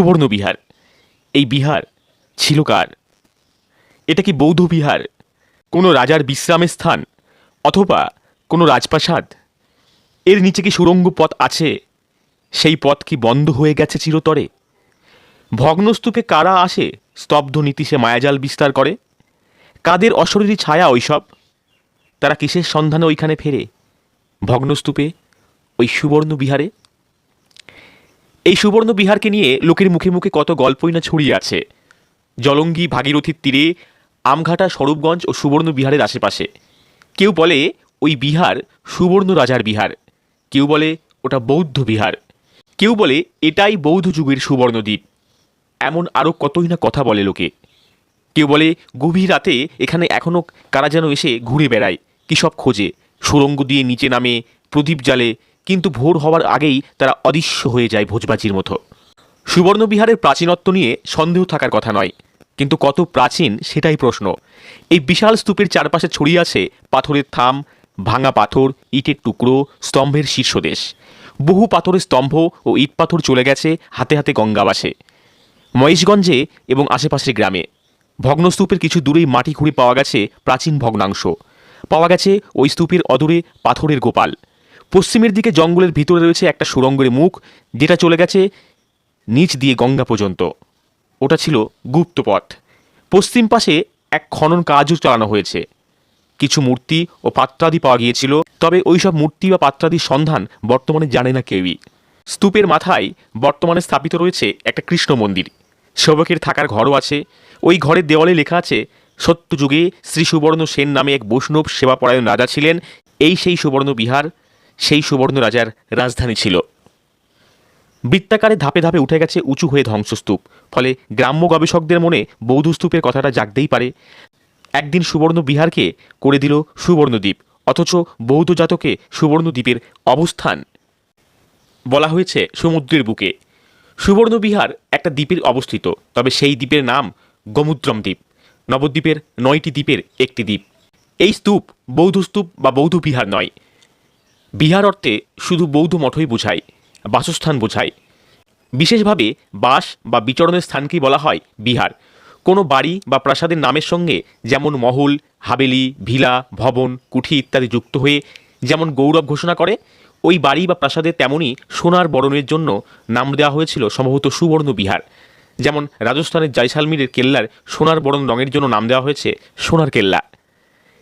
সুবর্ণ বিহার। এই বিহার ছিল কার? এটা কি বৌদ্ধ বিহার? কোনো রাজার বিশ্রামের স্থান অথবা কোনো রাজপ্রাসাদ? এর নিচে কি সুড়ঙ্গ পথ আছে? সেই পথ কি বন্ধ হয়ে গেছে চিরতরে? ভগ্নস্তূপে কারা আসে স্তব্ধ নীতি সে মায়াজাল বিস্তার করে? কাদের অশরীরী ছায়া ওইসব? তারা কিসের সন্ধানে ওইখানে ফেরে? ভগ্নস্তূপে ওই সুবর্ণ বিহারে? এই সুবর্ণ বিহারকে নিয়ে লোকের মুখে মুখে কত গল্পই না ছড়িয়ে আছে। জলঙ্গি ভাগীরথীর তীরে, আমঘাটা স্বরূপগঞ্জ ও সুবর্ণ বিহারের আশেপাশে। কেউ বলে, ওই বিহার সুবর্ণ রাজার বিহার। কেউ বলে, ওটা বৌদ্ধ বিহার। কেউ বলে, এটাই বৌদ্ধ যুগের সুবর্ণদ্বীপ এমন আরও কতই না কথা বলে লোকে। কেউ বলে, গভীর রাতে এখানে এখনও কারা যেন এসে ঘুরে বেড়ায়, কী সব খোঁজে। সুরঙ্গ দিয়ে নিচে নামে, প্রদীপ জালে কিন্তু ভোর হওয়ার আগেই তারা অদৃশ্য হয়ে যায় ভোজবাজির মতো। সুবর্ণবিহারের প্রাচীনত্ব নিয়ে সন্দেহ থাকার কথা নয়, কিন্তু কত প্রাচীন সেটাই প্রশ্ন। এই বিশাল স্তূপের চারপাশে ছড়িয়ে আছে পাথরের থাম, ভাঙা পাথর, ইটের টুকরো, স্তম্ভের শীর্ষদেশ। বহু পাথরের স্তম্ভ ও ইট পাথর চলে গেছে, হাতে হাতে গঙ্গাবাসে। মহেশগঞ্জে এবং আশেপাশের গ্রামে। ভগ্নস্তূপের কিছু দূরেই মাটি খুঁড়ে পাওয়া গেছে প্রাচীন ভগ্নাংশ। পাওয়া গেছে ওই স্তূপের অদূরে পাথরের গোপাল। পশ্চিমের দিকে জঙ্গলের ভিতরে রয়েছে একটা সুরঙ্গের মুখ, যেটা চলে গেছে নিচ দিয়ে গঙ্গা পর্যন্ত। ওটা ছিল গুপ্তপথ। পশ্চিম পাশে এক খনন কাজও চালানো হয়েছে। কিছু মূর্তি ও পাত্রাদি পাওয়া গিয়েছিল, তবে ওইসব মূর্তি বা পাত্রাদির সন্ধান বর্তমানে জানে না কেউই। স্তূপের মাথায় বর্তমানে স্থাপিত রয়েছে একটা কৃষ্ণ মন্দির। সেবকের থাকার ঘরও আছে। ওই ঘরের দেওয়ালে লেখা আছে, সত্যযুগে শ্রী সুবর্ণ সেন নামে এক বৈষ্ণব সেবাপরায়ণ রাজা ছিলেন। এই সেই সুবর্ণ বিহার সেই সুবর্ণ রাজার রাজধানী ছিল। বৃত্তাকারে ধাপে ধাপে উঠে গেছে উঁচু হয়ে ধ্বংসস্তূপ, ফলে গ্রাম্য গবেষকদের মনে বৌদ্ধ স্তূপের কথাটা জাগতেই পারে। একদিন সুবর্ণ বিহারকে করে দিল সুবর্ণদ্বীপ, অথচ বৌদ্ধ জাতকে সুবর্ণদ্বীপের অবস্থান বলা হয়েছে সমুদ্রের বুকে। সুবর্ণ বিহার একটা দ্বীপের অবস্থিত, তবে সেই দ্বীপের নাম গোমুদ্রম দ্বীপ। নবদ্বীপের নয়টি দ্বীপের একটি দ্বীপ। এই স্তূপ বৌদ্ধ স্তূপ বা বৌদ্ধ বিহার নয়। বিহার অর্থে শুধু বৌদ্ধ মঠই বোঝায় বাসস্থান বোঝায় বিশেষভাবে বাস বা বিচরণের স্থানকেই বলা হয়? বিহার। কোনো বাড়ি বা প্রাসাদের নামের সঙ্গে যেমন মহল, হাবেলি, ভিলা, ভবন, কুঠি ইত্যাদি যুক্ত হয়ে যেমন গৌরব ঘোষণা করে, ওই বাড়ি বা প্রাসাদে তেমনই সোনার বরণের জন্য নাম দেওয়া হয়েছিল সম্ভবত সুবর্ণ বিহার। যেমন রাজস্থানের জয়সালমীরের কেল্লার সোনার বরণ রঙের জন্য নাম দেওয়া হয়েছে সোনার কেল্লা।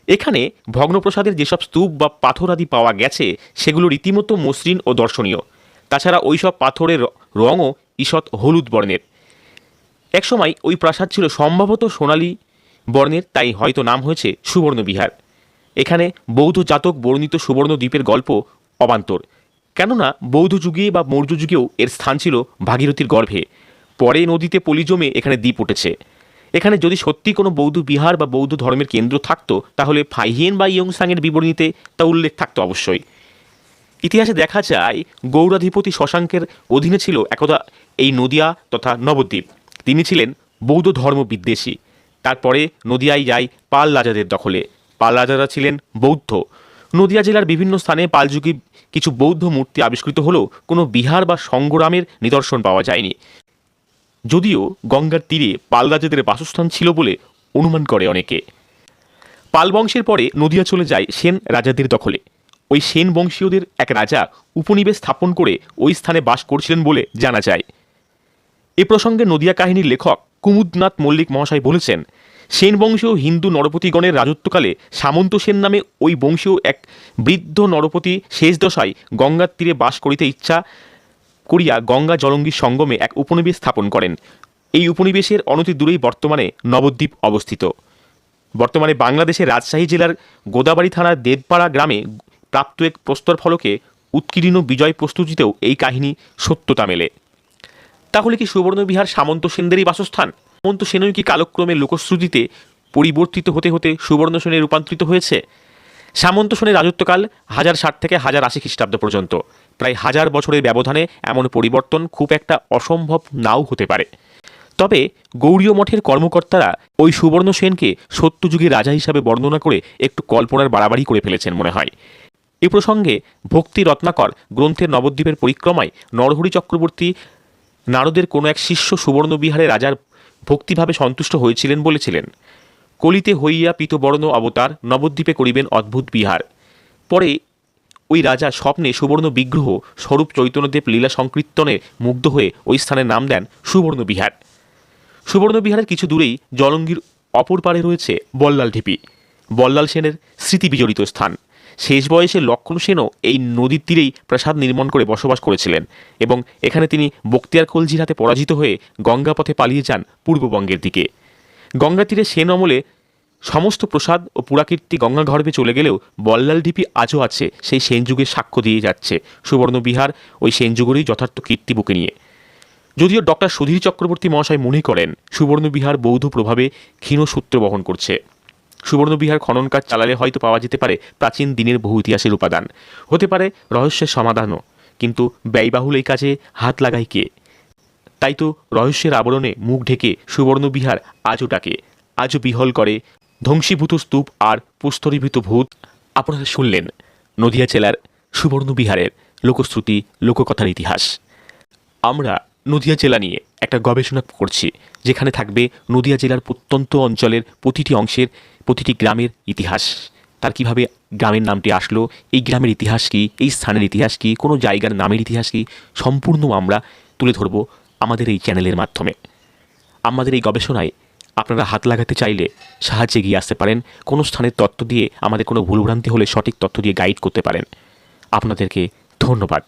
এখানে ভগ্নপ্রসাদের যেসব স্তূপ বা পাথর আদি পাওয়া গেছে, সেগুলো রীতিমতো মসৃণ ও দর্শনীয়। তাছাড়া ওইসব পাথরের রঙও ঈষৎ হলুদ বর্ণের। একসময় ওই প্রাসাদ ছিল সম্ভবত সোনালী বর্ণের, তাই হয়তো নাম হয়েছে সুবর্ণবিহার। এখানে বৌদ্ধ জাতক বর্ণিত সুবর্ণ দ্বীপের গল্প অবান্তর। কেননা বৌদ্ধ যুগে বা মৌর্য যুগেও এর স্থান ছিল ভাগীরথীর গর্ভে। পরে নদীতে পলি জমে এখানে দ্বীপ উঠেছে। এখানে যদি সত্যি কোনো বৌদ্ধ বিহার বা বৌদ্ধ ধর্মের কেন্দ্র থাকতো, তাহলে ফাইহিয়েন বা ইয়ংসাংয়ের বিবরণীতে তা উল্লেখ থাকতো অবশ্যই। ইতিহাসে দেখা যায়, গৌরাধিপতি শশাঙ্কের অধীনে ছিল একদা এই নদিয়া তথা নবদ্বীপ। তিনি ছিলেন বৌদ্ধ ধর্ম বিদ্বেষী। তারপরে নদিয়ায় যায় পাল রাজাদের দখলে। পাল রাজারা ছিলেন বৌদ্ধ। নদিয়া জেলার বিভিন্ন স্থানে পালযুগী কিছু বৌদ্ধ মূর্তি আবিষ্কৃত হলেও কোনো বিহার বা সংগ্রামের নিদর্শন পাওয়া যায়নি। যদিও গঙ্গার তীরে পাল রাজাদের বাসস্থান ছিল বলে অনুমান করে অনেকে। পাল বংশের পরে নদিয়া চলে যায় সেন রাজাদের দখলে। ওই সেন বংশীয়দের এক রাজা উপনিবেশ স্থাপন করে ওই স্থানে বাস করছিলেন বলে জানা যায়। এ প্রসঙ্গে নদিয়া কাহিনীর লেখক কুমুদনাথ মল্লিক মহাশয় বলেছেন, সেন বংশীয় হিন্দু নরপতিগণের রাজত্বকালে সামন্ত সেন নামে ওই বংশীয় এক বৃদ্ধ নরপতি শেষ দশায় গঙ্গার তীরে বাস করিতে ইচ্ছা করিয়া গঙ্গা জলঙ্গির সঙ্গমে এক উপনিবেশ স্থাপন করেন। এই উপনিবেশের অনতি দূরেই বর্তমানে নবদ্বীপ অবস্থিত। বর্তমানে বাংলাদেশের রাজশাহী জেলার গোদাবাড়ি থানার দেবপাড়া গ্রামে প্রাপ্ত এক প্রস্তর ফলকে উৎকীর্ণ বিজয় প্রস্তুতিতেও এই কাহিনী সত্যতা মেলে। তাহলে কি সুবর্ণবিহার সামন্ত সেনদেরই বাসস্থান? সামন্ত সেনই কি কালক্রমে লোকশ্রুতিতে পরিবর্তিত হতে হতে সুবর্ণ সেনে রূপান্তরিত হয়েছে? সামন্ত সেনের রাজত্বকাল হাজার ষাট থেকে হাজার আশি খ্রিস্টাব্দ পর্যন্ত। প্রায় হাজার বছরের ব্যবধানে এমন পরিবর্তন খুব একটা অসম্ভব নাও হতে পারে। তবে গৌড়ীয় মঠের কর্মকর্তারা ওই সুবর্ণ সেনকে সত্যযুগী রাজা হিসাবে বর্ণনা করে একটু কল্পনার বাড়াবাড়ি করে ফেলেছেন মনে হয়। এ প্রসঙ্গে ভক্তি রত্নাকর গ্রন্থের নবদ্বীপের পরিক্রমায় নরহরি চক্রবর্তী নারদের কোনো এক শিষ্য সুবর্ণবিহারে রাজার ভক্তিভাবে সন্তুষ্ট হয়েছিলেন বলেছিলেন, কলিতে হইয়া পীতবর্ণ অবতার নবদ্বীপে করিবেন অদ্ভুত বিহার। পরে ওই রাজা স্বপ্নে সুবর্ণ বিগ্রহ, স্বরূপ চৈতন্যদেব লীলা সংকীর্তনে মুগ্ধ হয়ে ওই স্থানের নাম দেন সুবর্ণ বিহার। সুবর্ণ বিহারের কিছু দূরেই জলঙ্গির অপর পারে রয়েছে বল্লাল ঢিপি। বল্লাল সেনের স্মৃতি বিজড়িত স্থান। শেষ বয়সে লক্ষণ সেনও এই নদীর তীরেই প্রাসাদ নির্মাণ করে বসবাস করেছিলেন এবং এখানে তিনি বক্তিয়ার খলজির হাতে পরাজিত হয়ে গঙ্গাপথে পালিয়ে যান পূর্ববঙ্গের দিকে। গঙ্গা তীরে সেন আমলে সমস্ত প্রসাদ ও পুরাকীর্তি গঙ্গাগর্ভে চলে গেলেও বল্লাল ঢিপি আজও আছে, সেই সেনযুগের সাক্ষ্য দিয়ে যাচ্ছে। সুবর্ণ বিহার ওই সেনযুগেরই যথার্থ কীর্তি বুকে নিয়ে। যদিও ডক্টর সুধীর চক্রবর্তী মহাশয় মনে করেন সুবর্ণবিহার বৌদ্ধ প্রভাবে ক্ষীণ সূত্র বহন করছে। সুবর্ণবিহার খনন কাজ চালালে হয়তো পাওয়া যেতে পারে প্রাচীন দিনের বহু ইতিহাসের উপাদান। হতে পারে রহস্যের সমাধানও, কিন্তু ব্যয়বাহুল এই কাজে হাত লাগাই কে? তাই তো রহস্যের আবরণে মুখ ঢেকে সুবর্ণবিহার আজও ডাকে, আজও বিহল করে ধ্বংসীভূত স্তূপ আর পুস্তরীভূত ভূত। আপনারা শুনলেন নদিয়া জেলার সুবর্ণবিহারের লোকশ্রুতি, লোককথার ইতিহাস। আমরা নদিয়া জেলা নিয়ে একটা গবেষণা করছি, যেখানে থাকবে নদিয়া জেলার প্রত্যন্ত অঞ্চলের প্রতিটি অংশের প্রতিটি গ্রামের ইতিহাস। তার কীভাবে গ্রামের নামটি আসলো, এই গ্রামের ইতিহাস কী, এই স্থানের ইতিহাস কী, কোনো জায়গার নামের ইতিহাস কী, সম্পূর্ণ আমরা তুলে ধরব আমাদের এই চ্যানেলের মাধ্যমে। আমাদের এই গবেষণায় আপনারা হাত লাগাতে চাইলে সাহায্যে এগিয়ে আসতে পারেন। কোনো স্থানের তথ্য দিয়ে আমাদের কোনো ভুলভ্রান্তি হলে সঠিক তথ্য দিয়ে গাইড করতে পারেন। আপনাদেরকে ধন্যবাদ।